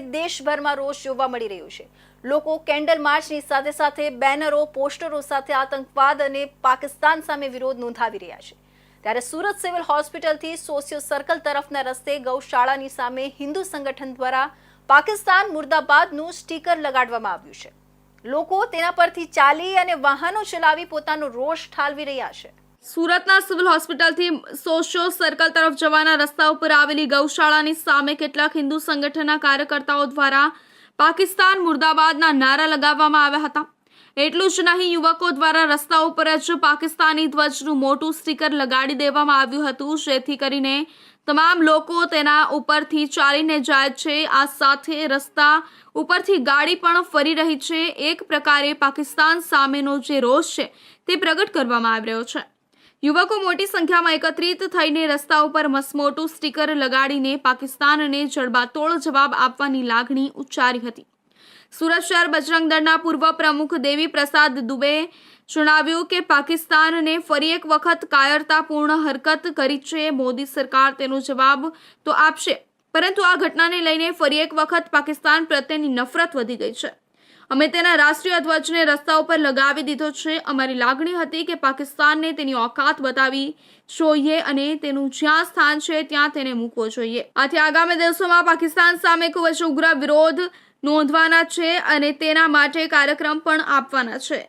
દેશભરમાં રોષ જોવા મળી રહ્યો છે. લોકો કેન્ડલ માર્ચની સાથે સાથે બેનરો, પોસ્ટરો સાથે આતંકવાદ અને પાકિસ્તાન સામે વિરોધ નોંધાવી રહ્યા છે. ત્યારે સુરત સિવિલ હોસ્પિટલથી સોશિયો સર્કલ તરફના રસ્તે ગૌશાળાની સામે હિન્દુ સંગઠન દ્વારા પાકિસ્તાન મુર્દાબાદનું સ્ટીકર લગાડવામાં આવ્યું છે. લોકો તેના પરથી ચાલી અને વાહનો ચલાવી પોતાનો રોષ ઠાલવી રહ્યા છે. સુરતના સિવિલ હોસ્પિટલથી સોશિયો સર્કલ તરફ જવાના રસ્તા ઉપર આવેલી ગૌશાળાની સામે કેટલાક હિન્દુ સંગઠનના કાર્યકર્તાઓ દ્વારા પાકિસ્તાન મુર્દાબાદના નારા લગાવવામાં આવ્યા હતા. એટલું જ નહીં, યુવકો દ્વારા રસ્તા ઉપર જ પાકિસ્તાની ધ્વજનું મોટું સ્ટીકર લગાડી દેવામાં આવ્યું હતું, જેથી કરીને તમામ લોકો તેના ઉપરથી ચાલીને જાય છે. આ સાથે રસ્તા ઉપરથી ગાડી પણ ફરી રહી છે. એક પ્રકારે પાકિસ્તાન સામેનો જે રોષ છે તે પ્રગટ કરવામાં આવી રહ્યો છે. યુવકો મોટી સંખ્યામાં એકત્રિત થઈને રસ્તા ઉપર મસમોટું સ્ટીકર લગાડીને પાકિસ્તાનને જડબાતોડ જવાબ આપવાની લાગણી ઉચ્ચારી હતી. સુરત શહેર બજરંગ દળના પૂર્વ પ્રમુખ દેવી પ્રસાદ દુબે જણાવ્યું કે પાકિસ્તાનને ફરી એક વખત કાયરતાપૂર્ણ હરકત કરી છે. મોદી સરકાર તેનો જવાબ તો આપશે, પરંતુ આ ઘટનાને લઈને ફરી એક વખત પાકિસ્તાન પ્રત્યેની નફરત વધી ગઈ છે. અમે તેના રાષ્ટ્રીય ધ્વજને રસ્તા ઉપર લગાવી દીધો છે. અમારી લાગણી હતી કે પાકિસ્તાનને તેની ઓકાત બતાવી જોઈએ અને તેનું જ્યાં સ્થાન છે ત્યાં તેને મૂકવો જોઈએ. આથી આગામી દિવસોમાં પાકિસ્તાન સામે ખૂબ જ ઉગ્ર વિરોધ નોંધવાના છે અને તેના માટે કાર્યક્રમ પણ આપવાના છે.